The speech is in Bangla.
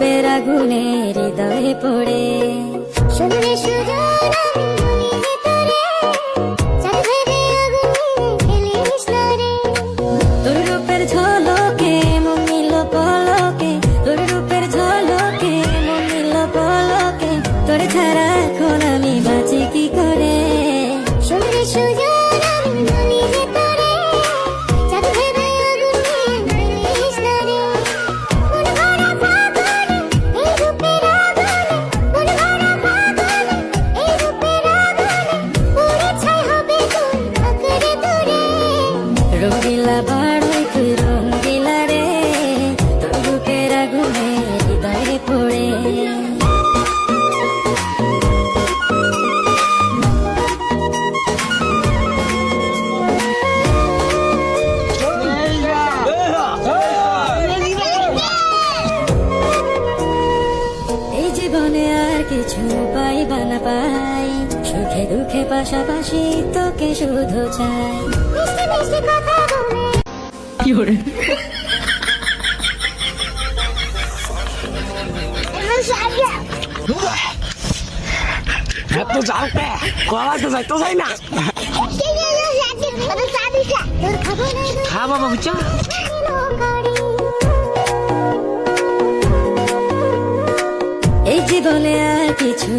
রূপের আগুনে হৃদয়ে পড়ে। শুনলে সুজন তোরে রূপের ঝলকে মন নিল পলকে তোর রূপের ঝলকে মন নিল পলকে তোর ছাড়া এখন আর কিছু না পাই সুখে দুঃখে পাশাপাশি তোকে শুধু চাই। মিষ্টি কথা এত জাল পে কলা তো যাই না। খা বাবা বুঝছ? জীবনে আর কিছু